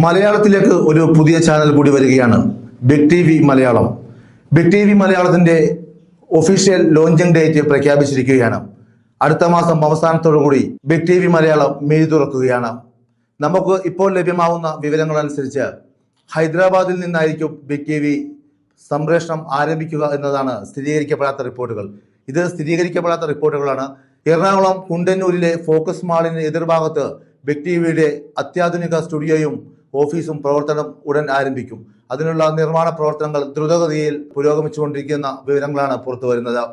മലയാളത്തിലേക്ക് ഒരു പുതിയ ചാനൽ കൂടി വരികയാണ്. Big T V Malayalam. Big T V മലയാളത്തിന്റെ ഒഫീഷ്യൽ ലോഞ്ചിങ് ഡേറ്റ് പ്രഖ്യാപിച്ചിരിക്കുകയാണ്. അടുത്ത മാസം അവസാനത്തോടുകൂടി ബിഗ് ടി വി മലയാളം മെഴി തുറക്കുകയാണ്. നമുക്ക് ഇപ്പോൾ ലഭ്യമാവുന്ന വിവരങ്ങൾ അനുസരിച്ച് ഹൈദരാബാദിൽ നിന്നായിരിക്കും ബിഗ് ടി വി സംപ്രേഷണം ആരംഭിക്കുക എന്നതാണ് സ്ഥിരീകരിക്കപ്പെടാത്ത റിപ്പോർട്ടുകൾ. ഇത് സ്ഥിരീകരിക്കപ്പെടാത്ത റിപ്പോർട്ടുകളാണ്. എറണാകുളം കുണ്ടന്നൂരിലെ ഫോക്കസ് മാളിന് എതിർഭാഗത്ത് ബിഗ് ടി വിയുടെ അത്യാധുനിക സ്റ്റുഡിയോയും ഓഫീസും പ്രവർത്തനം ഉടൻ ആരംഭിക്കും. അതിനുള്ള നിർമ്മാണ പ്രവർത്തനങ്ങൾ ദ്രുതഗതിയിൽ പുരോഗമിച്ചുകൊണ്ടിരിക്കുന്ന വിവരങ്ങളാണ് പുറത്തു വരുന്നത്.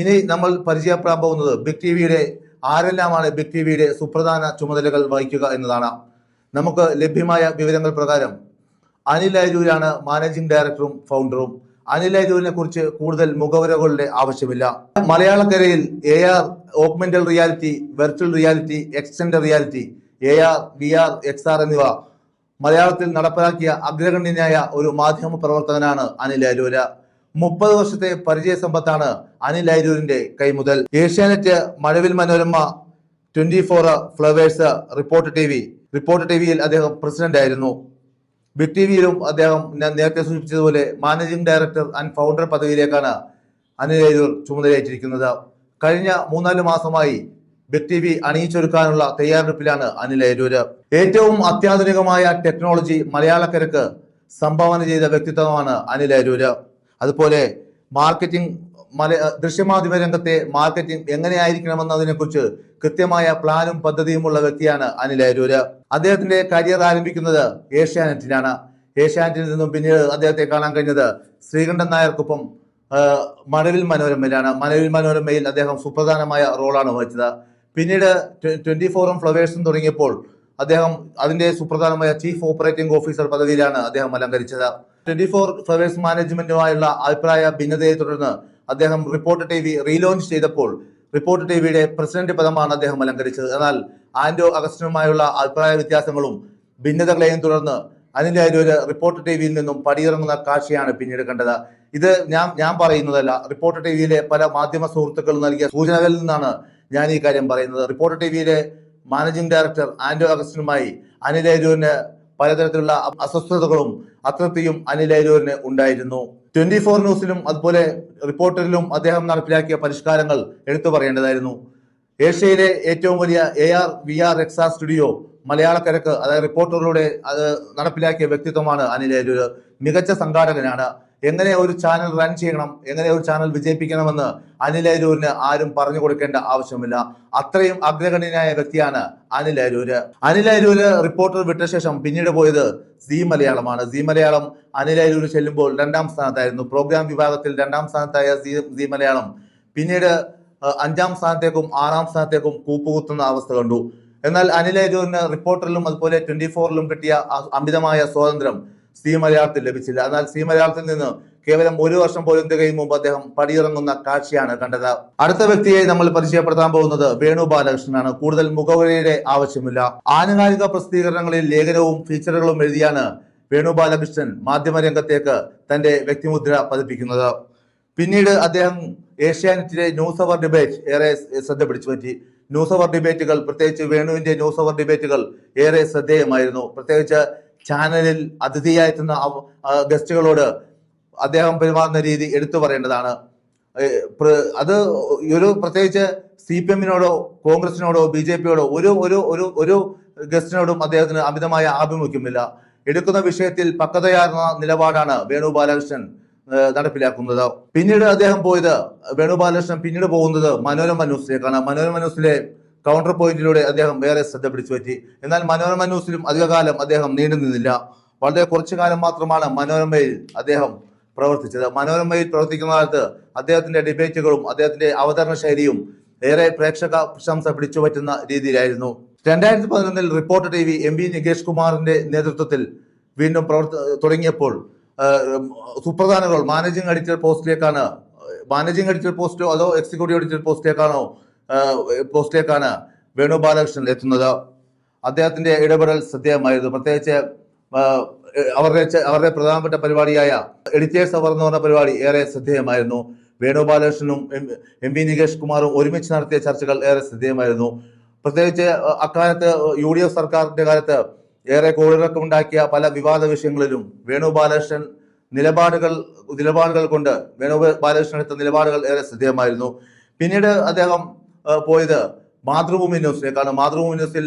ഇനി നമ്മൾ പരിചയപ്പെടാൻ പോകുന്നത് ബിഗ് ടി വിയുടെ ആരെല്ലാമാണ് ബിഗ് ടി വിയുടെ സുപ്രധാന ചുമതലകൾ വഹിക്കുക എന്നതാണ്. നമുക്ക് ലഭ്യമായ വിവരങ്ങൾ പ്രകാരം അനിൽ അരൂരാണ് മാനേജിംഗ് ഡയറക്ടറും ഫൗണ്ടറും അനിൽ അരൂരിനെ കുറിച്ച് കൂടുതൽ മുഖവരകളുടെ ആവശ്യമില്ല. മലയാളക്കരയിൽ A R augmented reality virtual reality extend reality A R V R X R എന്നിവ മലയാളത്തിൽ നടപ്പിലാക്കിയ അഗ്രഗണ്യനായ ഒരു മാധ്യമ പ്രവർത്തകനാണ് അനിൽ അരൂര്. മുപ്പത് വർഷത്തെ പരിചയ സമ്പത്താണ് അനിൽ അരൂരിന്റെ കൈമുതൽ Asianet Mazhavil Manorama twenty four flowers report T V. Report T വിയിൽ അദ്ദേഹം പ്രസിഡന്റ് ആയിരുന്നു. ബിഗ് ടി വിയിലും അദ്ദേഹം ഞാൻ നേരത്തെ സൂചിപ്പിച്ചതുപോലെ മാനേജിംഗ് ഡയറക്ടർ ആൻഡ് ഫൗണ്ടർ പദവിയിലേക്കാണ് അനിൽ അരൂർ ചുമതലയേറ്റിരിക്കുന്നത്. കഴിഞ്ഞ മൂന്നാൽ മാസമായി ബിഗ് ടി വി അണിയിച്ചൊരുക്കാനുള്ള തയ്യാറെടുപ്പിലാണ് അനിൽ ഏരൂര്. ഏറ്റവും അത്യാധുനികമായ ടെക്നോളജി മലയാളക്കരക്ക് സംഭാവന ചെയ്ത വ്യക്തിത്വമാണ് അനിൽ ഏരൂര്. അതുപോലെ മാർക്കറ്റിംഗ് മല ദൃശ്യമാധ്യമ രംഗത്തെ മാർക്കറ്റിംഗ് എങ്ങനെയായിരിക്കണമെന്നതിനെക്കുറിച്ച് കൃത്യമായ പ്ലാനും പദ്ധതിയുമുള്ള വ്യക്തിയാണ് അനിൽ അരൂര് അദ്ദേഹത്തിന്റെ കരിയർ ആരംഭിക്കുന്നത് ഏഷ്യാനെറ്റിനാണ്. ഏഷ്യാനെറ്റിൽ നിന്നും പിന്നീട് അദ്ദേഹത്തെ കാണാൻ കഴിഞ്ഞത് ശ്രീകണ്ഠൻ നായർക്കൊപ്പം മണവിൽ മനോരമയിലാണ്. മഴവിൽ മനോരമയിൽ അദ്ദേഹം സുപ്രധാനമായ റോളാണ് വഹിച്ചത്. പിന്നീട് ട്വന്റി ഫോറും ഫ്ലവേഴ്സും തുടങ്ങിയപ്പോൾ അദ്ദേഹം അതിന്റെ സുപ്രധാനമായ ചീഫ് ഓപ്പറേറ്റിംഗ് ഓഫീസർ പദവിയിലാണ് അദ്ദേഹം അലങ്കരിച്ചത് ട്വന്റി ഫോർ ഫ്ലവേഴ്സ് മാനേജ്മെന്റുമായുള്ള അഭിപ്രായ ഭിന്നതയെ തുടർന്ന് അദ്ദേഹം റിപ്പോർട്ട് ടി വി റീലോഞ്ച് ചെയ്തപ്പോൾ റിപ്പോർട്ട് ടി വിയുടെ പ്രസിഡന്റ് പദമാണ് അദ്ദേഹം അലങ്കരിച്ചത് എന്നാൽ ആന്റോ അഗസ്റ്റിനുമായുള്ള അഭിപ്രായ വ്യത്യാസങ്ങളും ഭിന്നതകളെയും തുടർന്ന് അനിൽ അരൂര് റിപ്പോർട്ട് ടി വിയിൽ നിന്നും പടിയിറങ്ങുന്ന കാഴ്ചയാണ് പിന്നീട് കണ്ടത്. ഇത് ഞാൻ ഞാൻ പറയുന്നതല്ല റിപ്പോർട്ട് ടി വിയിലെ പല മാധ്യമ സുഹൃത്തുക്കൾ നൽകിയ സൂചനകളിൽ നിന്നാണ് ഞാൻ ഈ കാര്യം പറയുന്നത്. റിപ്പോർട്ടർ ടി വിയിലെ മാനേജിംഗ് ഡയറക്ടർ ആന്റോ അഗസ്റ്റിനുമായി അനിൽ അരൂരിന് പലതരത്തിലുള്ള അസ്വസ്ഥതകളും അതൃപ്തിയും അനിൽ അരൂരിന് ഉണ്ടായിരുന്നു. ട്വന്റി ഫോർ ന്യൂസിലും അതുപോലെ റിപ്പോർട്ടറിലും അദ്ദേഹം നടപ്പിലാക്കിയ പരിഷ്കാരങ്ങൾ എടുത്തു പറയേണ്ടതായിരുന്നു. ഏഷ്യയിലെ ഏറ്റവും വലിയ A R V R X studio മലയാളക്കരക്ക് അതായത് റിപ്പോർട്ടറിലൂടെ അത് നടപ്പിലാക്കിയ വ്യക്തിത്വമാണ് അനിൽ മികച്ച സംഘാടകനാണ്. എങ്ങനെ ഒരു ചാനൽ റൺ ചെയ്യണം? എങ്ങനെ ഒരു ചാനൽ വിജയിപ്പിക്കണമെന്ന് അനിൽ അരൂരിന് ആരും പറഞ്ഞു കൊടുക്കേണ്ട ആവശ്യമില്ല. അത്രയും അഗ്രഗണ്യനായ വ്യക്തിയാണ് അനിൽ അരൂര്. അനിൽ അരൂര് റിപ്പോർട്ടർ വിട്ട ശേഷം പിന്നീട് പോയത് സി മലയാളമാണ്. സി മലയാളം അനിൽ അരൂര് ചെല്ലുമ്പോൾ രണ്ടാം സ്ഥാനത്തായിരുന്നു. പ്രോഗ്രാം വിഭാഗത്തിൽ രണ്ടാം സ്ഥാനത്തായ സി സി മലയാളം പിന്നീട് അഞ്ചാം സ്ഥാനത്തേക്കും ആറാം സ്ഥാനത്തേക്കും കൂപ്പുകുത്തുന്ന അവസ്ഥ കണ്ടു. എന്നാൽ അനിൽ അരൂരിന് റിപ്പോർട്ടറിലും അതുപോലെ ട്വന്റി ഫോറിലും കിട്ടിയ അമിതമായ സ്വാതന്ത്ര്യം സി മലയാളത്തിൽ ലഭിച്ചില്ല. എന്നാൽ സി മലയാളത്തിൽ നിന്ന് കേവലം ഒരു വർഷം പോലും തികയും മുമ്പ് അദ്ദേഹം പടിയിറങ്ങുന്ന കാഴ്ചയാണ് കണ്ടത്. അടുത്ത വ്യക്തിയെ നമ്മൾ പരിചയപ്പെടുത്താൻ പോകുന്നത് വേണു ബാലകൃഷ്ണനാണ്. കൂടുതൽ മുഖവരയുടെ ആവശ്യമില്ല. ആനുകാലിക പ്രസിദ്ധീകരണങ്ങളിൽ ലേഖനവും ഫീച്ചറുകളും എഴുതിയാണ് വേണു ബാലകൃഷ്ണൻ മാധ്യമരംഗത്തേക്ക് തന്റെ വ്യക്തിമുദ്ര പതിപ്പിക്കുന്നത്. പിന്നീട് അദ്ദേഹം ഏഷ്യാനെറ്റിലെ ന്യൂസ് അവർ ഡിബേറ്റ് ഏറെ ശ്രദ്ധ പിടിച്ചു പറ്റി ന്യൂസ് അവർ ഡിബേറ്റുകൾ പ്രത്യേകിച്ച് വേണുവിന്റെ ന്യൂസ് അവർ ഡിബേറ്റുകൾ ഏറെ ശ്രദ്ധേയമായിരുന്നു. പ്രത്യേകിച്ച് ചാനലിൽ അതിഥിയായി എത്തുന്ന ഗസ്റ്റുകളോട് അദ്ദേഹം പെരുമാറുന്ന രീതി എടുത്തു പറയേണ്ടതാണ്. അത് ഒരു പ്രത്യേകിച്ച് സി പി എമ്മിനോടോ കോൺഗ്രസിനോടോ ബി ജെ പിയോടോ ഒരു ഒരു ഒരു ഒരു ഗസ്റ്റിനോടും അദ്ദേഹത്തിന് അമിതമായ ആഭിമുഖ്യമില്ല. എടുക്കുന്ന വിഷയത്തിൽ പക്വതയാർന്ന നിലപാടാണ് വേണു ബാലകൃഷ്ണൻ നടപ്പിലാക്കുന്നത്. പിന്നീട് അദ്ദേഹം പോയത് വേണു ബാലകൃഷ്ണൻ പിന്നീട് പോകുന്നത് മനോരമ ന്യൂസിലേക്കാണ്. മനോരമ ന്യൂസിലെ കൗണ്ടർ പോയിന്റിലൂടെ അദ്ദേഹം വേറെ ശ്രദ്ധ പിടിച്ചു പറ്റി എന്നാൽ മനോരമ ന്യൂസിലും അധികകാലം അദ്ദേഹം നീണ്ടു നിന്നില്ല. വളരെ കുറച്ചു കാലം മാത്രമാണ് മനോരമയിൽ അദ്ദേഹം പ്രവർത്തിച്ചത്. മനോരമയിൽ പ്രവർത്തിക്കുന്ന കാലത്ത് അദ്ദേഹത്തിന്റെ ഡിബേറ്റുകളും അദ്ദേഹത്തിന്റെ അവതരണ ശൈലിയും ഏറെ പ്രേക്ഷക പ്രശംസ പിടിച്ചു പറ്റുന്ന രീതിയിലായിരുന്നു. രണ്ടായിരത്തി പതിനൊന്നിൽ reporter T V M V Nikesh കുമാറിന്റെ നേതൃത്വത്തിൽ വീണ്ടും പ്രവർത്ത തുടങ്ങിയപ്പോൾ സുപ്രധാന റോൾ മാനേജിംഗ് എഡിറ്റർ പോസ്റ്റിലേക്കാണ് മാനേജിംഗ് എഡിറ്റർ പോസ്റ്റോ അതോ എക്സിക്യൂട്ടീവ് എഡിറ്റർ പോസ്റ്റിലേക്കാണോ പോസ്റ്റിലേക്കാണ് വേണു ബാലകൃഷ്ണൻ എത്തുന്നത്. അദ്ദേഹത്തിന്റെ ഇടപെടൽ ശ്രദ്ധേയമായിരുന്നു പ്രത്യേകിച്ച് അവരുടെ അവരുടെ പ്രധാനപ്പെട്ട പരിപാടിയായ എഡിറ്റേഴ്സ് അവർ എന്ന് പറഞ്ഞ പരിപാടി ഏറെ ശ്രദ്ധേയമായിരുന്നു. വേണു ബാലകൃഷ്ണനും എം- വി നികേഷ് കുമാറും ഒരുമിച്ച് നടത്തിയ ചർച്ചകൾ ഏറെ ശ്രദ്ധേയമായിരുന്നു. പ്രത്യേകിച്ച് അക്കാലത്ത് യു ഡി എഫ് സർക്കാരിന്റെ കാലത്ത് ഏറെ കോളിറക്കമുണ്ടാക്കിയ പല വിവാദ വിഷയങ്ങളിലും വേണു ബാലകൃഷ്ണൻ നിലപാടുകൾ നിലപാടുകൾ കൊണ്ട് വേണു ബാലകൃഷ്ണൻ എടുത്ത നിലപാടുകൾ ഏറെ ശ്രദ്ധേയമായിരുന്നു. പിന്നീട് അദ്ദേഹം പോയത് മാതൃഭൂമി ന്യൂസിലേക്കാണ് മാതൃഭൂമി ന്യൂസിൽ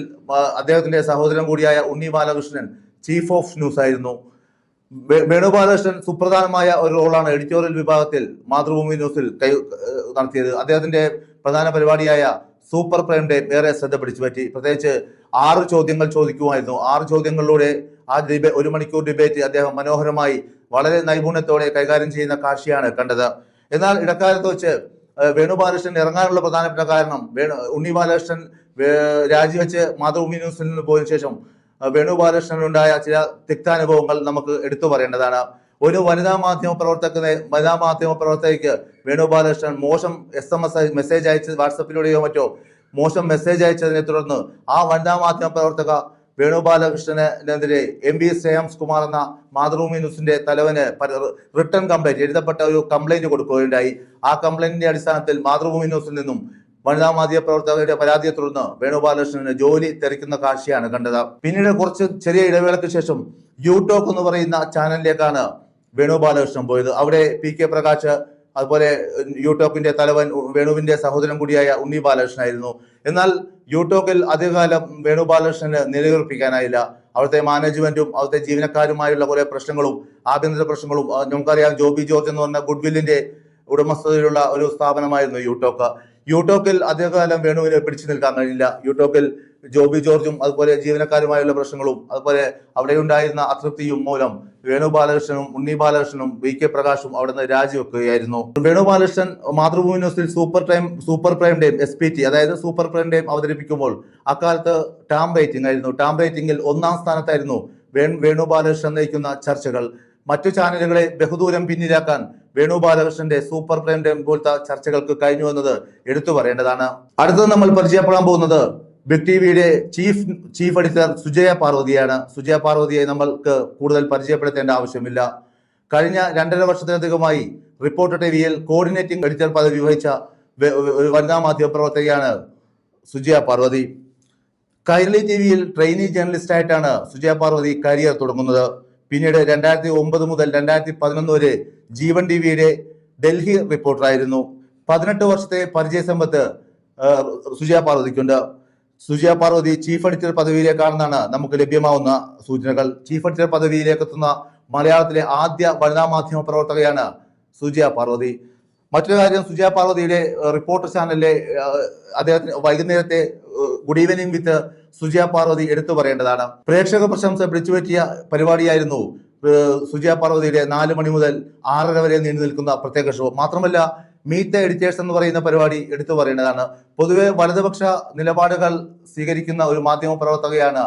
അദ്ദേഹത്തിന്റെ സഹോദരൻ കൂടിയായ Unni Balakrishnan chief of news ആയിരുന്നു. വേണുബാലകൃഷ്ണൻ സുപ്രധാനമായ ഒരു റോളാണ് എഡിറ്റോറിയൽ വിഭാഗത്തിൽ മാതൃഭൂമി ന്യൂസിൽ കൈ നടത്തിയത്. അദ്ദേഹത്തിന്റെ പ്രധാന പരിപാടിയായ സൂപ്പർ പ്രൈം ഡേ ഏറെ ശ്രദ്ധ പിടിച്ചു പറ്റി. പ്രത്യേകിച്ച് ആറ് ചോദ്യങ്ങൾ ചോദിക്കുമായിരുന്നു. ആറ് ചോദ്യങ്ങളിലൂടെ ആ ഡിബേ ഒരു മണിക്കൂർ ഡിബേറ്റ് അദ്ദേഹം മനോഹരമായി വളരെ നൈപുണ്യത്തോടെ കൈകാര്യം ചെയ്യുന്ന കാഴ്ചയാണ് കണ്ടത്. എന്നാൽ ഇടക്കാലത്ത് വെച്ച് ഏഹ് വേണുബാലകൃഷ്ണൻ ഇറങ്ങാനുള്ള പ്രധാനപ്പെട്ട കാരണം വേണു ഉണ്ണി ബാലകൃഷ്ണൻ രാജിവെച്ച് മാതൃഭൂമി ന്യൂസിൽ നിന്ന് പോയതിനു ശേഷം വേണു വേണു ബാലകൃഷ്ണനുണ്ടായ ചില തിക്താനുഭവങ്ങൾ നമുക്ക് എടുത്തു പറയേണ്ടതാണ്. ഒരു വനിതാ മാധ്യമ പ്രവർത്തകനെ വനിതാ മാധ്യമ പ്രവർത്തകയ്ക്ക് വേണു ബാലകൃഷ്ണൻ മോശം എസ് എം എസ് മെസ്സേജ് അയച്ച് വാട്സപ്പിലൂടെയോ മറ്റോ മോശം മെസ്സേജ് അയച്ചതിനെ തുടർന്ന് ആ വനിതാ മാധ്യമ പ്രവർത്തക വേണു ബാലകൃഷ്ണനെതിരെ എം വി ശ്രേയാംസ് കുമാർ എന്ന മാതൃഭൂമി ന്യൂസിന്റെ തലവന് റിട്ടേൺ കംപ്ലൈന്റ് എഴുതപ്പെട്ട ഒരു കംപ്ലൈന്റ് കൊടുക്കുകയുണ്ടായി. ആ കംപ്ലൈന്റിന്റെ അടിസ്ഥാനത്തിൽ മാതൃഭൂമി ന്യൂസിൽ നിന്നും വനിതാ മാധ്യമ പ്രവർത്തകരുടെ പരാതിയെ തുടർന്ന് വേണുഗോപാലകൃഷ്ണന് ജോലി തെറിക്കുന്ന കാഴ്ചയാണ് കണ്ടത്. പിന്നീട് കുറച്ച് ചെറിയ ഇടവേളയ്ക്ക് ശേഷം യൂടോക്ക് എന്ന് പറയുന്ന ചാനലിലേക്കാണ് വേണുഗോപാലകൃഷ്ണൻ പോയത്. അവിടെ പി കെ പ്രകാശ് അതുപോലെ യൂടോക്കിന്റെ തലവൻ വേണുവിന്റെ സഹോദരൻ കൂടിയായ ഉണ്ണി ബാലകൃഷ്ണനായിരുന്നു. എന്നാൽ യൂടോക്കിൽ അധികകാലം വേണുഗോപാലകൃഷ്ണന് നിലയുറപ്പിക്കാനായില്ല. അവിടുത്തെ മാനേജ്മെന്റും അവിടുത്തെ ജീവനക്കാരുമായുള്ള കുറെ പ്രശ്നങ്ങളും ആഭ്യന്തര പ്രശ്നങ്ങളും നമുക്കറിയാം ജോബി ജോർജ് എന്ന് പറഞ്ഞ ഗുഡ്വില്ലിന്റെ ഉടമസ്ഥതയിലുള്ള ഒരു സ്ഥാപനമായിരുന്നു യൂട്ടോക്ക് യൂട്ടോക്കിൽ അധികകാലം വേണുവിന് പിടിച്ചു നിൽക്കാൻ കഴിഞ്ഞില്ല. യൂട്ടോക്കിൽ ജോബി ജോർജും അതുപോലെ ജീവനക്കാരുമായുള്ള പ്രശ്നങ്ങളും അതുപോലെ അവിടെ ഉണ്ടായിരുന്ന അതൃപ്തിയും മൂലം വേണു ബാലകൃഷ്ണനും ഉണ്ണി ബാലകൃഷ്ണനും വി കെ പ്രകാശും അവിടെ നിന്ന് രാജിവെക്കുകയായിരുന്നു. വേണു ബാലകൃഷ്ണൻ മാതൃഭൂമി ന്യൂസിൽ super time super prime time S P T അതായത് സൂപ്പർ പ്രൈം ടൈം അവതരിപ്പിക്കുമ്പോൾ അക്കാലത്ത് ടാം റേറ്റിംഗ് ആയിരുന്നു. ടാം റേറ്റിംഗിൽ ഒന്നാം സ്ഥാനത്തായിരുന്നു വേണു ബാലകൃഷ്ണൻ നയിക്കുന്ന ചർച്ചകൾ. മറ്റു ചാനലുകളെ ബഹുദൂരം പിന്നിലാക്കാൻ വേണു ബാലകൃഷ്ണന്റെ സൂപ്പർ പ്രൈം പോലത്തെ ചർച്ചകൾക്ക് കഴിഞ്ഞു എന്നത് എടുത്തു പറയേണ്ടതാണ്. അടുത്തത് നമ്മൾ പരിചയപ്പെടാൻ പോകുന്നത് ബിഗ് ടി വിയുടെ ചീഫ് ചീഫ് എഡിറ്റർ സുജയ പാർവതിയാണ്. സുജയ പാർവതിയെ നമ്മൾക്ക് കൂടുതൽ പരിചയപ്പെടുത്തേണ്ട ആവശ്യമില്ല. കഴിഞ്ഞ രണ്ടര വർഷത്തിലധികമായി റിപ്പോർട്ടർ ടി വിയിൽ കോർഡിനേറ്റിംഗ് എഡിറ്റർ പദവി വഹിച്ച വനിതാ മാധ്യമ പ്രവർത്തകയാണ് സുജയ പാർവതി. കൈരളി ടി വിയിൽ ട്രെയിനി ജേർണലിസ്റ്റായിട്ടാണ് സുജയ പാർവതി കരിയർ തുടങ്ങുന്നത്. പിന്നീട് രണ്ടായിരത്തി ഒമ്പത് മുതൽ രണ്ടായിരത്തി പതിനൊന്ന് വരെ ജീവൻ ടി വിയുടെ ഡൽഹി റിപ്പോർട്ടറായിരുന്നു. പതിനെട്ട് വർഷത്തെ പരിചയ സമ്പത്ത് സുജയ പാർവതിക്കുണ്ട്. സുജയ പാർവതി ചീഫ് എഡിറ്റർ പദവിയിലേക്കാണെന്നാണ് നമുക്ക് ലഭ്യമാവുന്ന സൂചനകൾ. ചീഫ് എഡിറ്റർ പദവിയിലേക്ക് എത്തുന്ന മലയാളത്തിലെ ആദ്യ വനിതാ മാധ്യമ പ്രവർത്തകയാണ് സുജയ പാർവതി. മറ്റൊരു കാര്യം സുജയ പാർവതിയുടെ റിപ്പോർട്ടർ ചാനലിലെ അദ്ദേഹത്തിന് വൈകുന്നേരത്തെ good evening with Sujaya Parvathi എടുത്തു പറയേണ്ടതാണ്. പ്രേക്ഷക പ്രശംസ പിടിച്ചുപറ്റിയ പരിപാടിയായിരുന്നു സുജയ പാർവതിയുടെ നാല് മണി മുതൽ ആറര വരെ നീണ്ടു നിൽക്കുന്ന പ്രത്യേക ഷോ മാത്രമല്ല മീറ്റ് എഡിറ്റേഴ്സ് എന്ന് പറയുന്ന പരിപാടി എടുത്തു പറയേണ്ടതാണ്. പൊതുവെ വലതുപക്ഷ നിലപാടുകൾ സ്വീകരിക്കുന്ന ഒരു മാധ്യമ പ്രവർത്തകയാണ്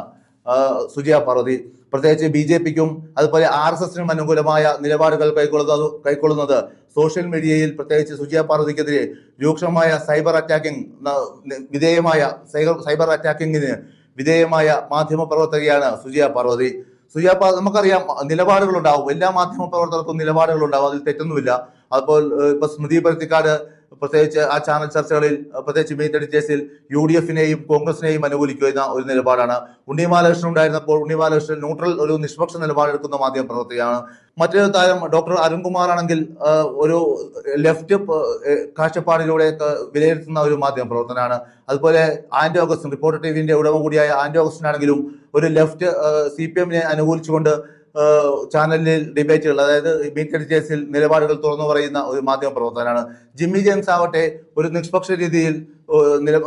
സുജയ പാർവതി. പ്രത്യേകിച്ച് ബി ജെ പിക്കും അതുപോലെ ആർ എസ് എസിനും അനുകൂലമായ നിലപാടുകൾ കൈക്കൊള്ളുന്നത് കൈക്കൊള്ളുന്നത് സോഷ്യൽ മീഡിയയിൽ പ്രത്യേകിച്ച് സുജിയ പാർവതിക്കെതിരെ രൂക്ഷമായ സൈബർ അറ്റാക്കിംഗ് വിധേയമായ സൈബർ അറ്റാക്കിങ്ങിന് വിധേയമായ മാധ്യമ പ്രവർത്തകയാണ് സുജിയ പാർവതി. സുജിയ പാർവതി നമുക്കറിയാം നിലപാടുകൾ ഉണ്ടാവും എല്ലാ മാധ്യമ പ്രവർത്തകർക്കും നിലപാടുകൾ ഉണ്ടാവും അതിൽ തെറ്റൊന്നുമില്ല. അപ്പോൾ ഇപ്പൊ സ്മൃതി പരുത്തിക്കാട് പ്രത്യേകിച്ച് ആ ചാനൽ ചർച്ചകളിൽ പ്രത്യേകിച്ച് മീറ്റ് എഡിറ്റേഴ്സിൽ യു ഡി എഫിനെയും കോൺഗ്രസിനെയും അനുകൂലിക്കുന്ന ഒരു നിലപാടാണ്. ഉണ്ണി ബാലകൃഷ്ണൻ ഉണ്ടായിരുന്നപ്പോൾ ഉണ്ണി ബാലകൃഷ്ണൻ ന്യൂട്രൽ ഒരു നിഷ്പക്ഷ നിലപാടെടുക്കുന്ന മാധ്യമ പ്രവർത്തകയാണ്. മറ്റൊരു താരം ഡോക്ടർ അരുൺകുമാർ ആണെങ്കിൽ ഒരു ലെഫ്റ്റ് കാഴ്ചപ്പാടിലൂടെ വിലയിരുത്തുന്ന ഒരു മാധ്യമ പ്രവർത്തനമാണ് അതുപോലെ ആന്റി ഓഗസ്റ്റിൻ റിപ്പോർട്ടർ ടി വിന്റെ ഉടമ കൂടിയായ ആന്റി ഓഗസ്റ്റിൻ ആണെങ്കിലും ഒരു ലെഫ്റ്റ് സി പി എമ്മിനെ അനുകൂലിച്ചുകൊണ്ട് ചാനലിൽ ഡിബേറ്റുകൾ അതായത് മീറ്റ് കേസിൽ നിലപാടുകൾ തുറന്നു പറയുന്ന ഒരു മാധ്യമ പ്രവർത്തനാണ് ജിമ്മി ജെയിംസ് ആവട്ടെ ഒരു നിഷ്പക്ഷ രീതിയിൽ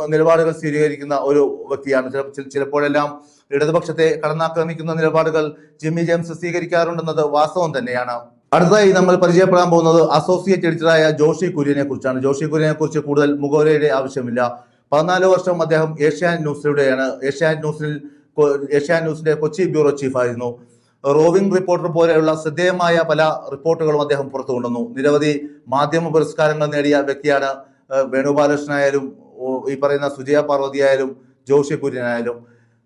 നിലപാടുകൾ സ്വീകരിക്കുന്ന ഒരു വ്യക്തിയാണ്. ചില- ചില- ചിലപ്പോഴെല്ലാം ഇടതുപക്ഷത്തെ കടന്നാക്രമിക്കുന്ന നിലപാടുകൾ ജിമ്മി ജെയിംസ് സ്വീകരിക്കാറുണ്ടെന്നത് വാസ്തവം തന്നെയാണ്. അടുത്തതായി നമ്മൾ പരിചയപ്പെടാൻ പോകുന്നത് അസോസിയേറ്റ് എഡിറ്ററായ ജോഷി കുര്യനെ കുറിച്ചാണ്. ജോഷി കുര്യനെ കുറിച്ച് കൂടുതൽ മുഖവരയുടെ ആവശ്യമില്ല. പതിനാല് വർഷം അദ്ദേഹം ഏഷ്യാൻ ന്യൂസിലൂടെയാണ് ഏഷ്യാൻ ന്യൂസിൽ ഏഷ്യാനെറ്റ് ന്യൂസിന്റെ കൊച്ചി ബ്യൂറോ ചീഫ് ആയിരുന്നു റോവിംഗ് റിപ്പോർട്ടർ പോലെയുള്ള ശ്രദ്ധേയമായ പല റിപ്പോർട്ടുകളും അദ്ദേഹം പുറത്തു കൊണ്ടുവന്നു. നിരവധി മാധ്യമ പുരസ്കാരങ്ങൾ നേടിയ വ്യക്തിയാണ് വേണുബാലകൃഷ്ണനായാലും ഈ പറയുന്ന സുജയ പാർവതി ആയാലും ജോഷി കുര്യനായാലും.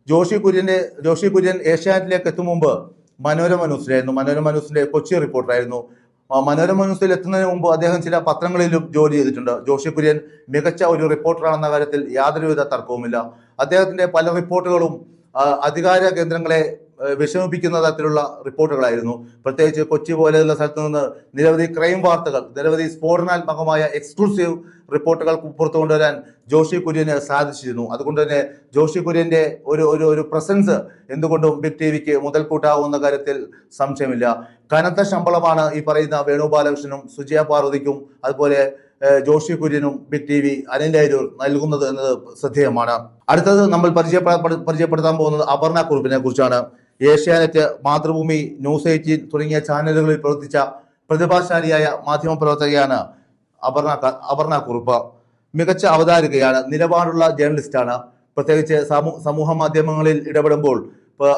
ജോഷി കുര്യന്റെ ജോഷി കുര്യൻ ഏഷ്യാനെറ്റിലേക്ക് എത്തും മുമ്പ് മനോരമ ന്യൂസിലായിരുന്നു. മനോരമ ന്യൂസിന്റെ കൊച്ചി റിപ്പോർട്ടറായിരുന്നു. മനോരമ ന്യൂസിൽ എത്തുന്നതിന് മുമ്പ് അദ്ദേഹം ചില പത്രങ്ങളിലും ജോലി ചെയ്തിട്ടുണ്ട്. ജോഷി കുര്യൻ മികച്ച ഒരു റിപ്പോർട്ടറാണെന്ന കാര്യത്തിൽ യാതൊരുവിധ തർക്കവുമില്ല. അദ്ദേഹത്തിന്റെ പല റിപ്പോർട്ടുകളും അധികാര കേന്ദ്രങ്ങളെ വിഷമിപ്പിക്കുന്ന തരത്തിലുള്ള റിപ്പോർട്ടുകളായിരുന്നു. പ്രത്യേകിച്ച് കൊച്ചി പോലെയുള്ള സ്ഥലത്ത് നിന്ന് നിരവധി ക്രൈം വാർത്തകൾ നിരവധി സ്ഫോടനാത്മകമായ എക്സ്ക്ലൂസീവ് റിപ്പോർട്ടുകൾ പുറത്തു കൊണ്ടുവരാൻ ജോഷി കുര്യന് സാധിച്ചിരുന്നു. അതുകൊണ്ട് തന്നെ ജോഷി കുര്യന്റെ ഒരു ഒരു ഒരു പ്രസൻസ് എന്തുകൊണ്ടും ബിഗ് ടി വിക്ക് മുതൽക്കൂട്ടാവുന്ന കാര്യത്തിൽ സംശയമില്ല. കനത്ത ശമ്പളമാണ് ഈ പറയുന്ന വേണുഗോപാലകൃഷ്ണനും സുജയ പാർവതിക്കും അതുപോലെ Joshy കുര്യനും big T V Anil Aroor നൽകുന്നത് എന്നത് ശ്രദ്ധേയമാണ്. അടുത്തത് നമ്മൾ പരിചയപ്പെടുത്താൻ പോകുന്നത് അപർണ കുറുപ്പിനെ കുറിച്ചാണ്. ഏഷ്യാനെറ്റ് മാതൃഭൂമി ന്യൂസ് എയ്റ്റീൻ തുടങ്ങിയ ചാനലുകളിൽ പ്രവർത്തിച്ച പ്രതിഭാശാലിയായ മാധ്യമ പ്രവർത്തകയാണ് അപർണ അപർണ കുറുപ്പ്. മികച്ച അവതാരികയാണ് നിലപാടുള്ള ജേർണലിസ്റ്റാണ് പ്രത്യേകിച്ച് സമൂഹ മാധ്യമങ്ങളിൽ ഇടപെടുമ്പോൾ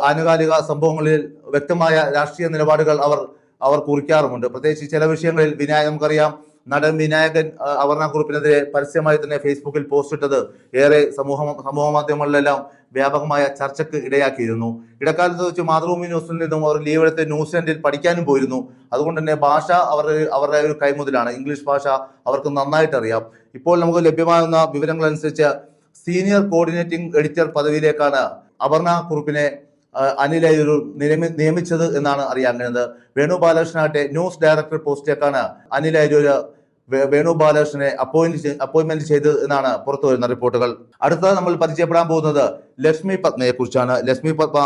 ആനുകാലിക സംഭവങ്ങളിൽ വ്യക്തമായ രാഷ്ട്രീയ നിലപാടുകൾ അവർ അവർ കുറിക്കാറുമുണ്ട്. പ്രത്യേകിച്ച് ചില വിഷയങ്ങളിൽ വിനായ നമുക്കറിയാം നടൻ വിനായകൻ ആ, അപർണ കുറുപ്പിനെതിരെ പരസ്യമായി തന്നെ ഫേസ്ബുക്കിൽ പോസ്റ്റ് ഇട്ടത് ഏറെ സമൂഹ സമൂഹ മാധ്യമങ്ങളിലെല്ലാം വ്യാപകമായ ചർച്ചയ്ക്ക് ഇടയാക്കിയിരുന്നു. ഇടക്കാലത്ത് വെച്ച് മാതൃഭൂമി ന്യൂസിൽ നിന്നും അവർ ലീവ് എടുത്ത് ന്യൂസിലൻഡിൽ പഠിക്കാനും പോയിരുന്നു. അതുകൊണ്ട് തന്നെ ഭാഷ അവരുടെ അവരുടെ ഒരു കൈമുതലാണ്. ഇംഗ്ലീഷ് ഭാഷ അവർക്ക് നന്നായിട്ട് അറിയാം. ഇപ്പോൾ നമുക്ക് ലഭ്യമാകുന്ന വിവരങ്ങൾ അനുസരിച്ച് സീനിയർ കോർഡിനേറ്റിംഗ് എഡിറ്റർ പദവിയിലേക്കാണ് അപർണ കുറുപ്പിനെ അനിലയൂർ നിയമി- നിയമിച്ചത് എന്നാണ് അറിയാൻ കഴിയുന്നത് വേണു ബാലകൃഷ്ണനാട്ടെ ന്യൂസ് ഡയറക്ടർ പോസ്റ്റിലേക്കാണ് അനിൽ വേ- വേണു ബാലകൃഷ്ണനെ അപ്പോയിന്റ് അപ്പോയിന്റ്മെന്റ് ചെയ്തത് എന്നാണ് പുറത്തു വരുന്ന റിപ്പോർട്ടുകൾ. അടുത്ത നമ്മൾ പരിചയപ്പെടാൻ പോകുന്നത് ലക്ഷ്മി പത്മയെ കുറിച്ചാണ്. ലക്ഷ്മി പത്മ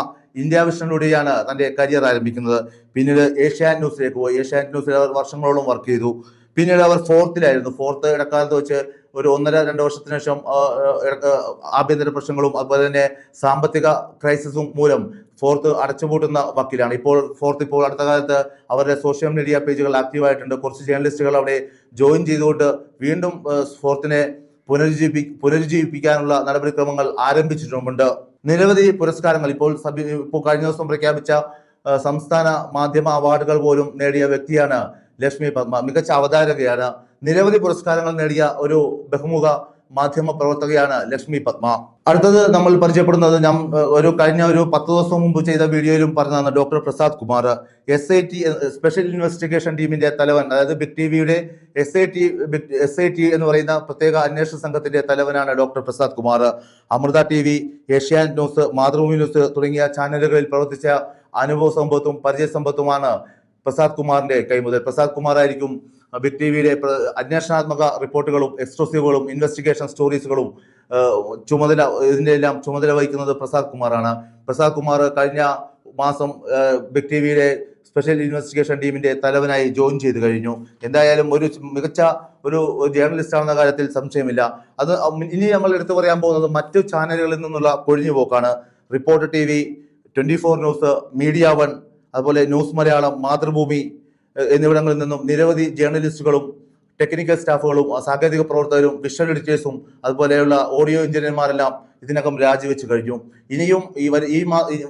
ഇന്ത്യ വിഷനിലൂടെയാണ് തന്റെ കരിയർ ആരംഭിക്കുന്നത്. പിന്നീട് ഏഷ്യാനെറ്റ് ന്യൂസിലേക്ക് പോയി. ഏഷ്യാനെറ്റ് ന്യൂസിൽ അവർ വർഷങ്ങളോളം വർക്ക് ചെയ്തു. പിന്നീട് അവർ ഫോർത്തിലായിരുന്നു ഫോർത്ത് ഇടക്കാലത്ത് വെച്ച് ഒരു ഒന്നര രണ്ട് വർഷത്തിന് ശേഷം ആഭ്യന്തര പ്രശ്നങ്ങളും അതുപോലെ തന്നെ സാമ്പത്തിക ക്രൈസിസും മൂലം ഫോർത്ത് അടച്ചുപൂട്ടുന്ന വക്കീലാണ്. ഇപ്പോൾ ഫോർത്ത് ഇപ്പോൾ അടുത്ത കാലത്ത് അവരുടെ സോഷ്യൽ മീഡിയ പേജുകൾ ആക്റ്റീവായിട്ടുണ്ട്. കുറച്ച് ജേർണലിസ്റ്റുകൾ അവിടെ ജോയിൻ ചെയ്തുകൊണ്ട് വീണ്ടും ഫോർത്തിനെ പുനരുജ്ജീവി പുനരുജ്ജീവിപ്പിക്കാനുള്ള നടപടിക്രമങ്ങൾ ആരംഭിച്ചിട്ടുമുണ്ട് നിരവധി പുരസ്കാരങ്ങൾ ഇപ്പോൾ ഇപ്പോൾ കഴിഞ്ഞ ദിവസം പ്രഖ്യാപിച്ച സംസ്ഥാന മാധ്യമ അവാർഡുകൾ പോലും നേടിയ വ്യക്തിയാണ് ലക്ഷ്മി പത്മ. മികച്ച അവതാരകയാണ് നിരവധി പുരസ്കാരങ്ങൾ നേടിയ ഒരു ബഹുമുഖ മാധ്യമ പ്രവർത്തകയാണ് ലക്ഷ്മി പത്മ. അടുത്തത് നമ്മൾ പരിചയപ്പെടുന്നത് ഞാൻ ഒരു കഴിഞ്ഞ ഒരു പത്ത് ദിവസം മുമ്പ് ചെയ്ത വീഡിയോയിലും പറഞ്ഞതാണ് doctor Prasad Kumar. S I T special investigation ടീമിന്റെ തലവൻ അതായത് ബിഗ് ടി വിയുടെ S I T S I T എന്ന് പറയുന്ന പ്രത്യേക അന്വേഷണ സംഘത്തിന്റെ തലവനാണ് doctor Prasad Kumar. Amrita T V Asianet news Mathrubhumi news തുടങ്ങിയ ചാനലുകളിൽ പ്രവർത്തിച്ച അനുഭവ സമ്പത്തും പരിചയ സമ്പത്തുമാണ് പ്രസാദ് കുമാറിന്റെ കൈമുതൽ. പ്രസാദ് കുമാർ ആയിരിക്കും ബിഗ് ടി വിയുടെ അന്വേഷണാത്മക റിപ്പോർട്ടുകളും എക്സ്ക്ലൂസീവുകളും ഇൻവെസ്റ്റിഗേഷൻ സ്റ്റോറീസുകളും ചുമതല ഇതിന്റെ എല്ലാം ചുമതല വഹിക്കുന്നത് പ്രസാദ് കുമാറാണ്. പ്രസാദ് കുമാർ കഴിഞ്ഞ മാസം ബിഗ് ടി വിയുടെ സ്പെഷ്യൽ ഇൻവെസ്റ്റിഗേഷൻ ടീമിന്റെ തലവനായി ജോയിൻ ചെയ്തു കഴിഞ്ഞു. എന്തായാലും ഒരു മികച്ച ഒരു ജേർണലിസ്റ്റ് ആവുന്ന കാര്യത്തിൽ സംശയമില്ല. അത് ഇനി നമ്മൾ എടുത്തു പറയാൻ പോകുന്നത് മറ്റു ചാനലുകളിൽ നിന്നുള്ള കൊഴിഞ്ഞുപോക്കാണ് reporter T V twenty four news media one അതുപോലെ ന്യൂസ് മലയാളം മാതൃഭൂമി എന്നിവിടങ്ങളിൽ നിന്നും നിരവധി ജേർണലിസ്റ്റുകളും ടെക്നിക്കൽ സ്റ്റാഫുകളും സാങ്കേതിക പ്രവർത്തകരും വിഷ്വൽ എഡിറ്റേഴ്സും അതുപോലെയുള്ള ഓഡിയോ എഞ്ചിനീയർമാരെല്ലാം ഇതിനകം രാജിവെച്ച് കഴിഞ്ഞു. ഇനിയും ഈ ഈ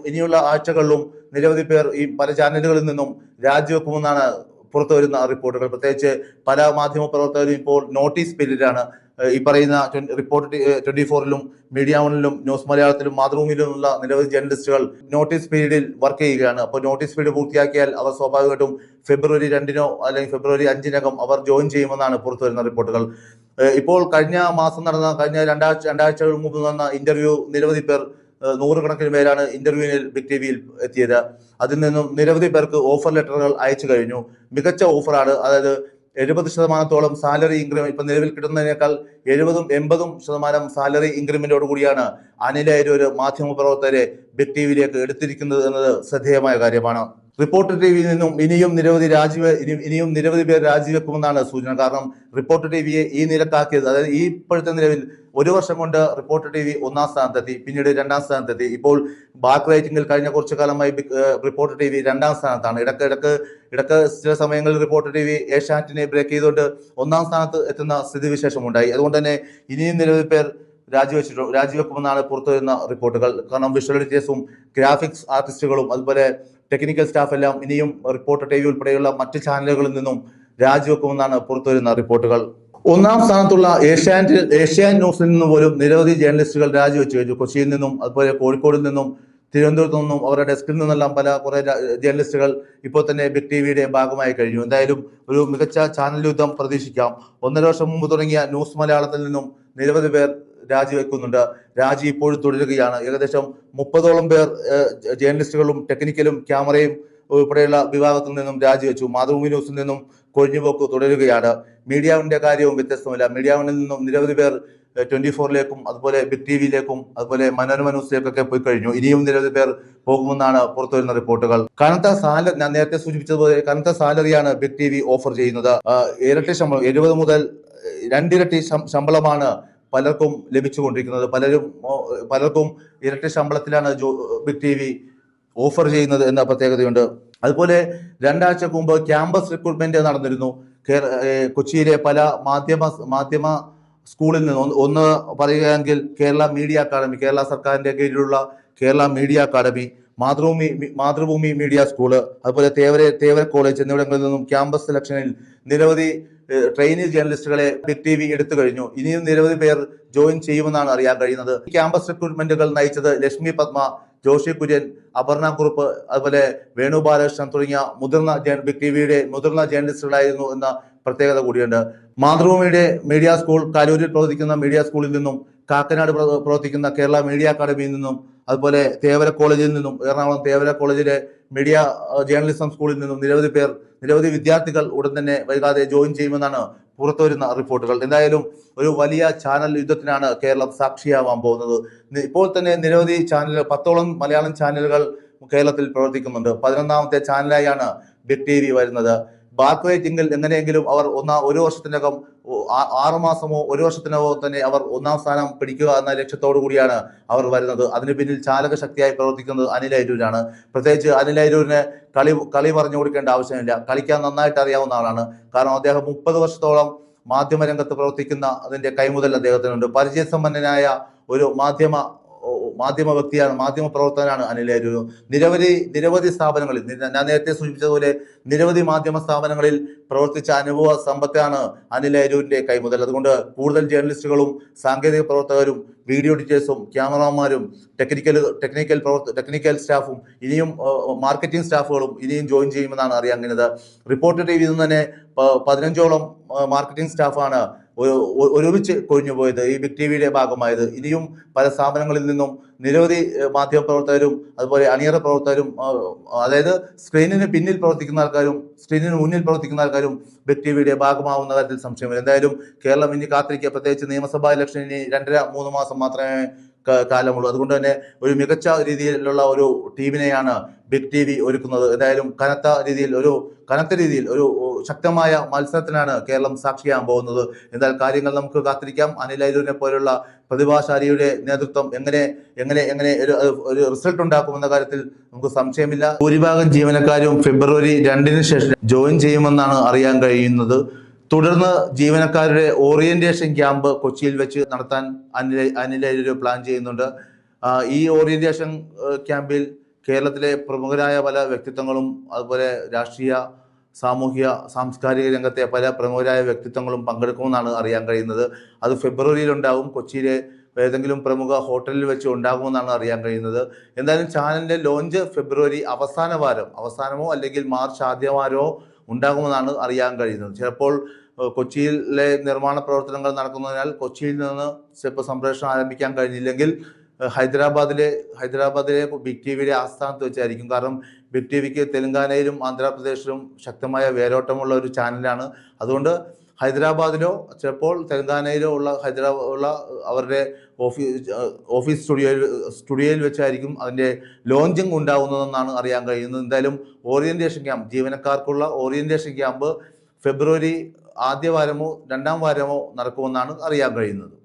ഇനിയുള്ള ആഴ്ചകളിലും നിരവധി പേർ ഈ പല ചാനലുകളിൽ നിന്നും രാജിവെക്കുമെന്നാണ് പുറത്തു വരുന്ന റിപ്പോർട്ടുകൾ. പ്രത്യേകിച്ച് പല മാധ്യമ പ്രവർത്തകരും ഇപ്പോൾ നോട്ടീസ് ഏഹ് ഈ പറയുന്ന റിപ്പോർട്ട് ട്വന്റി ഫോറിലും മീഡിയ വണിലും ന്യൂസ് മലയാളത്തിലും മാതൃഭൂമിയിലുമുള്ള നിരവധി ജേർണലിസ്റ്റുകൾ നോട്ടീസ് പീരീഡിൽ വർക്ക് ചെയ്യുകയാണ്. അപ്പോൾ നോട്ടീസ് പീരീഡ് പൂർത്തിയാക്കിയാൽ അവർ സ്വാഭാവികമായിട്ടും ഫെബ്രുവരി രണ്ടിനോ അല്ലെങ്കിൽ ഫെബ്രുവരി അഞ്ചിനകം അവർ ജോയിൻ ചെയ്യുമെന്നാണ് പുറത്തു വരുന്ന റിപ്പോർട്ടുകൾ. ഇപ്പോൾ കഴിഞ്ഞ മാസം നടന്ന കഴിഞ്ഞ രണ്ടാഴ്ച രണ്ടാഴ്ചകൾ മുമ്പ് നടന്ന ഇന്റർവ്യൂ നിരവധി പേർ നൂറുകണക്കിന് പേരാണ് ഇന്റർവ്യൂവിൽ ബിഗ് ടി വിയിൽ എത്തിയത്. അതിൽ നിന്നും നിരവധി പേർക്ക് ഓഫർ ലെറ്ററുകൾ അയച്ചു കഴിഞ്ഞു. മികച്ച ഓഫറാണ്. അതായത് എഴുപത് ശതമാനത്തോളം സാലറി ഇൻക്രിമെന്റ് ഇപ്പൊ നിലവിൽ കിട്ടുന്നതിനേക്കാൾ എഴുപതും എൺപതും ശതമാനം സാലറി ഇൻക്രിമെന്റോട് കൂടിയാണ് അനിൽ ഒരു മാധ്യമ പ്രവർത്തകരെ ബിഗ് ടി വിയിലേക്ക് എടുത്തിരിക്കുന്നത് എന്നത് ശ്രദ്ധേയമായ കാര്യമാണ്. റിപ്പോർട്ടർ ടി വിയിൽ നിന്നും ഇനിയും നിരവധി രാജിവെ ഇനിയും നിരവധി പേർ രാജിവെക്കുമെന്നാണ് സൂചന. കാരണം റിപ്പോർട്ടർ ടി വിയെ ഈ നിരക്കാക്കിയത് അതായത് ഈ ഇപ്പോഴത്തെ നിലവിൽ ഒരു വർഷം കൊണ്ട് റിപ്പോർട്ടർ ടി വി ഒന്നാം സ്ഥാനത്തെത്തി പിന്നീട് രണ്ടാം സ്ഥാനത്തെത്തി. ഇപ്പോൾ ബാക്ക് റേറ്റിംഗിൽ കഴിഞ്ഞ കുറച്ചു കാലമായി റിപ്പോർട്ടർ ടി വി രണ്ടാം സ്ഥാനത്താണ്. ഇടയ്ക്ക് ഇടയ്ക്ക് ഇടയ്ക്ക് ചില സമയങ്ങളിൽ റിപ്പോർട്ടർ ടി വി ഏഷ്യാനെറ്റിനെ ബ്രേക്ക് ചെയ്തുകൊണ്ട് ഒന്നാം സ്ഥാനത്ത് എത്തുന്ന സ്ഥിതിവിശേഷം ഉണ്ടായി അതുകൊണ്ട് തന്നെ ഇനിയും നിരവധി പേർ രാജിവെച്ചിട്ടുണ്ട് രാജിവെക്കുമെന്നാണ് പുറത്തു വരുന്ന റിപ്പോർട്ടുകൾ. കാരണം വിഷ്വൽ എഡിറ്റേഴ്സും ഗ്രാഫിക്സ് ആർട്ടിസ്റ്റുകളും അതുപോലെ ടെക്നിക്കൽ സ്റ്റാഫ് എല്ലാം ഇനിയും റിപ്പോർട്ടർ ടി വി ഉൾപ്പെടെയുള്ള മറ്റ് ചാനലുകളിൽ നിന്നും രാജിവെക്കുമെന്നാണ് പുറത്തു വരുന്ന റിപ്പോർട്ടുകൾ. ഒന്നാം സ്ഥാനത്തുള്ള ഏഷ്യാനെറ്റ് ഏഷ്യാൻ ന്യൂസിൽ നിന്നും പോലും നിരവധി ജേർണലിസ്റ്റുകൾ രാജിവെച്ചു. കഴിഞ്ഞു കൊച്ചിയിൽ നിന്നും അതുപോലെ കോഴിക്കോടിൽ നിന്നും തിരുവനന്തപുരത്തു നിന്നും അവരുടെ ഡെസ്കിൽ നിന്നെല്ലാം പല കുറേ ജേർണലിസ്റ്റുകൾ ഇപ്പോൾ തന്നെ ബിഗ് ടി വിയുടെ ഭാഗമായി കഴിഞ്ഞു. എന്തായാലും ഒരു മികച്ച ചാനൽ യുദ്ധം പ്രതീക്ഷിക്കാം. ഒന്നര വർഷം മുമ്പ് തുടങ്ങിയ ന്യൂസ് മലയാളത്തിൽ നിന്നും നിരവധി പേർ രാജിവെക്കുന്നുണ്ട്. രാജി ഇപ്പോഴും തുടരുകയാണ്. ഏകദേശം മുപ്പതോളം പേർ ജേർണലിസ്റ്റുകളും ടെക്നിക്കലും ക്യാമറയും ഉൾപ്പെടെയുള്ള വിഭാഗത്തിൽ നിന്നും രാജിവെച്ചു. മാതൃഭൂമി ന്യൂസിൽ നിന്നും കൊഴിഞ്ഞുപോക്ക് തുടരുകയാണ്. മീഡിയാവിന്റെ കാര്യവും വ്യത്യസ്തമല്ല. മീഡിയാവിനിൽ നിന്നും നിരവധി പേർ ട്വന്റി ഫോറിലേക്കും അതുപോലെ ബിഗ് ടി വിയിലേക്കും അതുപോലെ മനോരമ ന്യൂസിലേക്കൊക്കെ പോയി കഴിഞ്ഞു. ഇനിയും നിരവധി പേർ പോകുമെന്നാണ് പുറത്തുവരുന്ന റിപ്പോർട്ടുകൾ. കനത്ത സാലറി ഞാൻ നേരത്തെ സൂചിപ്പിച്ചതുപോലെ കനത്ത സാലറിയാണ് ബിഗ് ടി വി ഓഫർ ചെയ്യുന്നത്. ഇരട്ടി ശമ്പളം എഴുപത് മുതൽ രണ്ടിരട്ടി ശമ്പളമാണ് പലർക്കും ലഭിച്ചുകൊണ്ടിരിക്കുന്നത്. പലരും പലർക്കും ഇരട്ടി ശമ്പളത്തിലാണ് ജോ ബിഗ് ടി വി ഓഫർ ചെയ്യുന്നത് എന്ന പ്രത്യേകതയുണ്ട്. അതുപോലെ രണ്ടാഴ്ച മുമ്പ് ക്യാമ്പസ് റിക്രൂട്ട്മെന്റ് നടന്നിരുന്നു. കൊച്ചിയിലെ പല മാധ്യമ മാധ്യമ സ്കൂളിൽ നിന്ന് ഒന്ന് പറയുകയാണെങ്കിൽ കേരള മീഡിയ അക്കാദമി കേരള സർക്കാരിന്റെ കീഴിലുള്ള Kerala media academy Mathrubhumi Mathrubhumi media school അതുപോലെ തേവര തേവര കോളേജ് എന്നിവിടങ്ങളിൽ നിന്നും ക്യാമ്പസ് സെലക്ഷനിൽ നിരവധി ട്രെയിനി ജേർണലിസ്റ്റുകളെ ബിഗ് ടി വി എടുത്തു കഴിഞ്ഞു. ഇനിയും നിരവധി പേർ ജോയിൻ ചെയ്യുമെന്നാണ് അറിയാൻ കഴിയുന്നത്. ക്യാമ്പസ് റിക്രൂട്ട്മെന്റുകൾ നയിച്ചത് ലക്ഷ്മി പത്മ ജോഷി കുര്യൻ അപർണ കുറുപ്പ് അതുപോലെ വേണു ബാലകൃഷ്ണൻ തുടങ്ങിയ മുതിർന്ന ബിഗ് ടി വിയുടെ മുതിർന്ന ജേർണലിസ്റ്റുകളായിരുന്നു എന്ന പ്രത്യേകത കൂടിയുണ്ട്. മാതൃഭൂമിയുടെ മീഡിയ സ്കൂൾ കാലൂരിൽ പ്രവർത്തിക്കുന്ന മീഡിയ സ്കൂളിൽ നിന്നും കാക്കനാട് പ്ര- പ്രവർത്തിക്കുന്ന കേരള മീഡിയ അക്കാദമിയിൽ നിന്നും അതുപോലെ തേവര കോളേജിൽ നിന്നും എറണാകുളം തേവര കോളേജിലെ മീഡിയ ജേർണലിസം സ്കൂളിൽ നിന്നും നിരവധി പേർ നിരവധി വിദ്യാർത്ഥികൾ ഉടൻ തന്നെ വൈകാതെ ജോയിൻ ചെയ്യുമെന്നാണ് പുറത്തുവരുന്ന റിപ്പോർട്ടുകൾ. എന്തായാലും ഒരു വലിയ ചാനൽ യുദ്ധത്തിനാണ് കേരളം സാക്ഷിയാവാൻ പോകുന്നത്. ഇപ്പോൾ തന്നെ നിരവധി ചാനലുകൾ പത്തോളം മലയാളം ചാനലുകൾ കേരളത്തിൽ പ്രവർത്തിക്കുന്നുണ്ട്. പതിനൊന്നാമത്തെ ചാനലായാണ് ബിഗ് ടി വരുന്നത്. റേറ്റിംഗിൽ എങ്ങനെയെങ്കിലും അവർ ഒന്നാം ഒരു വർഷത്തിനകം ആറുമാസമോ ആറ് മാസമോ ഒരു വർഷത്തിനകമോ തന്നെ അവർ ഒന്നാം സ്ഥാനം പിടിക്കുക എന്ന ലക്ഷ്യത്തോടു കൂടിയാണ് അവർ വരുന്നത്. അതിന് പിന്നിൽ ചാലക ശക്തിയായി പ്രവർത്തിക്കുന്നത് അനിൽ അരൂരാണ്. പ്രത്യേകിച്ച് അനിൽ അരൂരിന് കളി കളി പറഞ്ഞു കൊടുക്കേണ്ട ആവശ്യമില്ല. കളിക്കാൻ നന്നായിട്ട് അറിയാവുന്ന ആളാണ്. കാരണം അദ്ദേഹം മുപ്പത് വർഷത്തോളം മാധ്യമരംഗത്ത് പ്രവർത്തിക്കുന്ന അതിന്റെ കൈമുതൽ അദ്ദേഹത്തിനുണ്ട്. പരിചയസമ്പന്നനായ ഒരു മാധ്യമ മാധ്യമ വ്യക്തിയാണ് മാധ്യമ പ്രവർത്തകനാണ് അനിൽ അരൂർ നിരവധി നിരവധി സ്ഥാപനങ്ങളിൽ ഞാൻ നേരത്തെ സൂചിപ്പിച്ചതുപോലെ നിരവധി മാധ്യമ സ്ഥാപനങ്ങളിൽ പ്രവർത്തിച്ച അനുഭവ സമ്പത്താണ് അനിൽ അരൂരിന്റെ കൈമുതൽ. അതുകൊണ്ട് കൂടുതൽ ജേർണലിസ്റ്റുകളും സാങ്കേതിക പ്രവർത്തകരും വീഡിയോ എഡിറ്റേഴ്സും ക്യാമറമാരും ടെക്നിക്കൽ ടെക്നിക്കൽ പ്രവർത്ത ടെക്നിക്കൽ സ്റ്റാഫും ഇനിയും മാർക്കറ്റിംഗ് സ്റ്റാഫുകളും ഇനിയും ജോയിൻ ചെയ്യുമെന്നാണ് അറിയാൻ കഴിഞ്ഞത്. റിപ്പോർട്ടർ ടിവിയിൽ നിന്ന് തന്നെ പതിനഞ്ചോളം മാർക്കറ്റിംഗ് സ്റ്റാഫാണ് ഒരുമിച്ച് കൊഴിഞ്ഞു പോയത് ഈ ബിഗ് ടി വിയുടെ ഭാഗമായത്. ഇനിയും പല സ്ഥാപനങ്ങളിൽ നിന്നും നിരവധി മാധ്യമ മാധ്യമപ്രവർത്തകരും അതുപോലെ അണിയറ പ്രവർത്തകരും അതായത് സ്ക്രീനിന് പിന്നിൽ പ്രവർത്തിക്കുന്ന ആൾക്കാരും സ്ക്രീനിന് മുന്നിൽ പ്രവർത്തിക്കുന്ന ആൾക്കാരും ബിഗ് ടി വിയുടെ ഭാഗമാവുന്ന കാര്യത്തിൽ സംശയമില്ല. എന്തായാലും കേരളം ഇനി കാത്തിരിക്കുക. പ്രത്യേകിച്ച് നിയമസഭാ ഇലക്ഷൻ ഇനി രണ്ടര മൂന്ന് മാസം മാത്രമേ കാലമുള്ളൂ. അതുകൊണ്ട് തന്നെ ഒരു മികച്ച രീതിയിലുള്ള ഒരു ടീമിനെയാണ് ബിഗ് ടി വി ഒരുക്കുന്നത്. എന്തായാലും കനത്ത രീതിയിൽ ഒരു കനത്ത രീതിയിൽ ഒരു ശക്തമായ മത്സരത്തിനാണ് കേരളം സാക്ഷിയാകാൻ പോകുന്നത്. എന്നാൽ കാര്യങ്ങൾ നമുക്ക് കാത്തിരിക്കാം. അനിൽ അരൂരിനെ പോലുള്ള പ്രതിഭാശാലിയുടെ നേതൃത്വം എങ്ങനെ എങ്ങനെ എങ്ങനെ ഒരു ഒരു റിസൾട്ട് ഉണ്ടാക്കുമെന്ന കാര്യത്തിൽ നമുക്ക് സംശയമില്ല. ഭൂരിഭാഗം ജീവനക്കാരും ഫെബ്രുവരി രണ്ടിന് ശേഷം ജോയിൻ ചെയ്യുമെന്നാണ് അറിയാൻ കഴിയുന്നത്. തുടർന്ന് ജീവനക്കാരുടെ ഓറിയന്റേഷൻ ക്യാമ്പ് കൊച്ചിയിൽ വെച്ച് നടത്താൻ അനില അനിൽ അരൂർ പ്ലാൻ ചെയ്യുന്നുണ്ട്. ഈ ഓറിയന്റേഷൻ ക്യാമ്പിൽ കേരളത്തിലെ പ്രമുഖരായ പല വ്യക്തിത്വങ്ങളും അതുപോലെ രാഷ്ട്രീയ സാമൂഹിക സാംസ്കാരിക രംഗത്തെ പല പ്രമുഖരായ വ്യക്തിത്വങ്ങളും പങ്കെടുക്കുമെന്നാണ് അറിയാൻ കഴിയുന്നത്. അത് ഫെബ്രുവരിയിൽ ഉണ്ടാവും കൊച്ചിയിലെ ഏതെങ്കിലും പ്രമുഖ ഹോട്ടലിൽ വെച്ച് ഉണ്ടാകുമെന്നാണ് അറിയാൻ കഴിയുന്നത്. എന്തായാലും ചാനലിന്റെ ലോഞ്ച് ഫെബ്രുവരി അവസാന വാരം അവസാനമോ അല്ലെങ്കിൽ മാർച്ച് ആദ്യ വാരമോ ഉണ്ടാകുമെന്നാണ് അറിയാൻ കഴിയുന്നത്. ചിലപ്പോൾ കൊച്ചിയിലെ നിർമ്മാണ പ്രവർത്തനങ്ങൾ നടക്കുന്നതിനാൽ കൊച്ചിയിൽ നിന്ന് ചിലപ്പോൾ സംപ്രേഷണം ആരംഭിക്കാൻ കഴിഞ്ഞില്ലെങ്കിൽ ഹൈദരാബാദിലെ ഹൈദരാബാദിലെ ബിഗ് ടി വിയുടെ ആസ്ഥാനത്ത് വെച്ചായിരിക്കും. കാരണം ബിഗ് ടി വിക്ക് തെലങ്കാനയിലും ആന്ധ്രാപ്രദേശിലും ശക്തമായ വേരോട്ടമുള്ള ഒരു ചാനലാണ്. അതുകൊണ്ട് ഹൈദരാബാദിലോ ചിലപ്പോൾ തെലങ്കാനയിലോ ഉള്ള ഹൈദരാബാദ് ഉള്ള അവരുടെ ഓഫീസ് ഓഫീസ് സ്റ്റുഡിയോയിൽ സ്റ്റുഡിയോയിൽ വെച്ചായിരിക്കും അതിന്റെ ലോഞ്ചിങ് ഉണ്ടാകുന്നതെന്നാണ് അറിയാൻ കഴിയുന്നത്. എന്തായാലും ഓറിയന്റേഷൻ ക്യാമ്പ് ജീവനക്കാർക്കുള്ള ഓറിയന്റേഷൻ ക്യാമ്പ് ഫെബ്രുവരി ആദ്യ വാരമോ രണ്ടാം വാരമോ നടക്കുമെന്നാണ് അറിയാൻ കഴിയുന്നത്.